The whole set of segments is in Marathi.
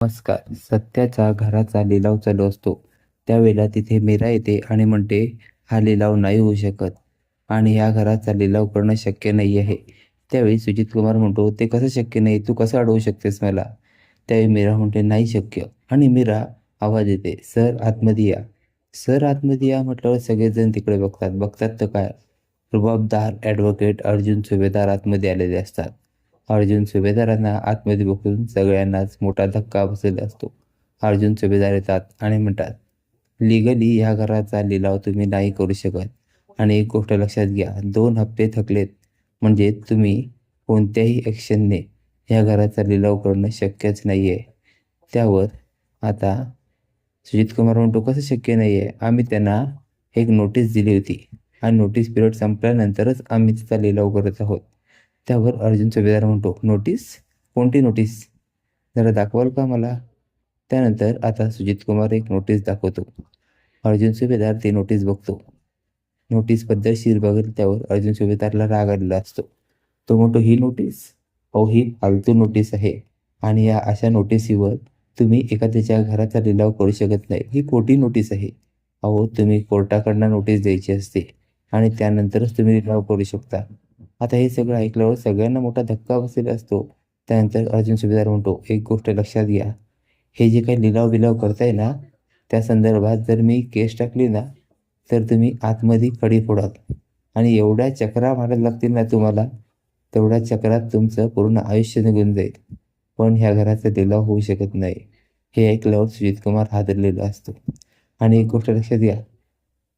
नमस्कार. सत्याचा घराचा लिलाव चालू असतो. त्यावेळेला तिथे मीरा येते आणि म्हणते हा लिलाव नाही होऊ शकत आणि या घराचा लिलाव करणं शक्य नाही आहे. त्यावेळी सुजित कुमार म्हणतो ते कसं शक्य नाही? तू कसं अडवू शकतेस मला? त्यावेळी मीरा म्हणते नाही शक्य. आणि मीरा आवाज येते सर आतमध्ये या. सर आतमध्ये या म्हटल्यावर सगळेजण तिकडे बघतात. बघतात तर काय? रुबाबदार ॲडव्होकेट अर्जुन सुभेदार आतमध्ये आलेले असतात. अर्जुन सुभेदारांना आतमध्ये बघून सगळ्यांनाच मोठा धक्का बसलेला असतो. अर्जुन सुभेदार येतात आणि म्हणतात लिगली ह्या घराचा लिलाव तुम्ही नाही करू शकत. आणि एक गोष्ट लक्षात घ्या दोन हप्ते थकलेत. म्हणजे तुम्ही कोणत्याही ॲक्शनने ह्या घराचा लिलाव करणं शक्यच नाही आहे त्यावर आता सुजित कुमार म्हणतो कसं शक्य नाही आहे आम्ही त्यांना एक नोटीस दिली होती. आणि नोटीस पिरियड संपल्यानंतरच आम्ही तिचा लिलाव करत आहोत. त्यावर अर्जुन सुभेदार म्हणतो नोटीस? कोणती नोटीस? जरा दाखवाल का मला? त्यानंतर आता सुजित कुमार एक नोटीस दाखवतो. अर्जुन सुभेदार ती नोटीस बघतो. नोटीस पद्धतशीर त्यावर अर्जुन सुभेदारला राग आलेला असतो. तो म्हणतो ही नोटीस? अहो ही फालतू नोटीस आहे आणि या अशा नोटिसीवर तुम्ही एखाद्याच्या घराचा लिलाव करू शकत नाही. ही खोटी नोटीस आहे. अहो तुम्ही कोर्टाकडनं नोटीस द्यायची असते आणि त्यानंतरच तुम्ही लिलाव करू शकता. आता हे सगळं ऐकल्यावर सगळ्यांना मोठा धक्का बसलेला असतो. त्यानंतर अर्जुन सुभेदार म्हणतो एक गोष्ट लक्षात घ्या. हे जे काही लिलाव बिलाव करताय ना त्या संदर्भात जर मी केस टाकली ना तर तुम्ही आतमध्ये कडी फोडाल. आणि एवढ्या चक्रा मारायला लागतील ना तुम्हाला तेवढ्या चक्रात तुमचं पूर्ण आयुष्य निघून जाईल. पण ह्या घराचा लिलाव होऊ शकत नाही. हे ऐकल्यावर सुजित कुमार हादरलेला असतो. आणि एक गोष्ट लक्षात घ्या.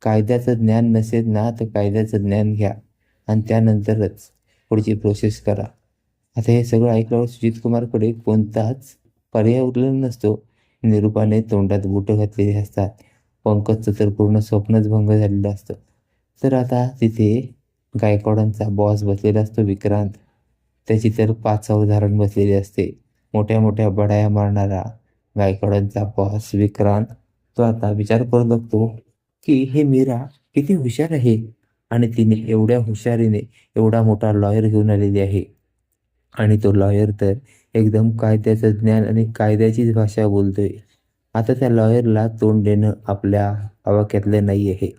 कायद्याचं ज्ञान नसेल ना तर कायद्याचं ज्ञान घ्या. आणि त्यानंतरच पुढची प्रोसेस करा. आता हे सगळं ऐकल्यावर सुजित कुमारकडे कोणताच पर्याय उरलेला नसतो. निरूपाने तोंडात बुटं घातलेली असतात. पंकजचं तर पूर्ण स्वप्नच भंग झालेलं असतं. तर आता तिथे गायकवाडांचा बॉस बसलेला असतो विक्रांत. त्याची तर पाच उदाहरण बसलेली असते. मोठ्या मोठ्या बडाया मारणारा गायकवाडांचा बॉस विक्रांत. तो आता विचार करू लागतो की हे मीरा किती हुशार आहे. आणि तिने एवढ्या हुशारीने एवढा मोठा लॉयर घेऊन आलेली आहे. आणि तो लॉयर तर एकदम कायद्याचं ज्ञान आणि कायद्याचीच भाषा बोलतोय. आता त्या लॉयरला तोंड देणं आपल्या आवाक्यातलं नाही आहे.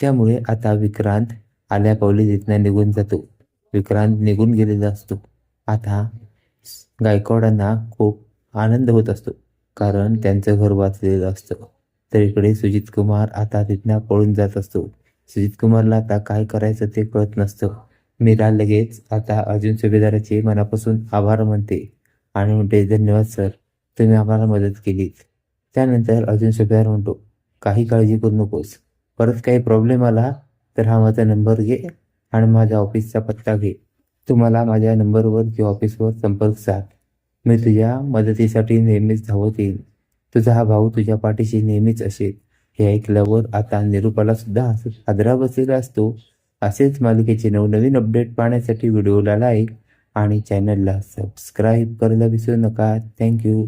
त्यामुळे आता विक्रांत आल्या पावली तिथनं निघून जातो. विक्रांत निघून गेलेला असतो. आता गायकवाडांना खूप आनंद होत असतो. कारण त्यांचं घर वाचलेलं असतं. तर इकडे सुजित कुमार आता तिथनं पळून जात असतो. सुजित कुमारला आता काय करायचं ते कळत नसतं. मीरा लगेच आता अर्जुन सुभेदाराचे मनापासून आभार म्हणते आणि म्हणते धन्यवाद सर. तुम्ही आम्हाला मदत केलीत. त्यानंतर अर्जुन सुभेदार म्हणतो काही काळजी करू नकोस. परत काही प्रॉब्लेम आला तर हा माझा नंबर घे आणि माझ्या ऑफिसचा पत्ता घे. तुम्हाला माझ्या नंबरवर किंवा ऑफिसवर संपर्क साध. मी तुझ्या मदतीसाठी नेहमीच धावत येईन. तुझा हा भाऊ तुझ्या पाठीशी नेहमीच असेल. हे ऐकल्यावर आता निरूपाला सुद्धा हादरा बसलेला असतो. असेच मालिकेचे नवनवीन अपडेट पाहण्यासाठी व्हिडिओला लाईक आणि चॅनलला सबस्क्राईब करायला विसरू नका. थँक्यू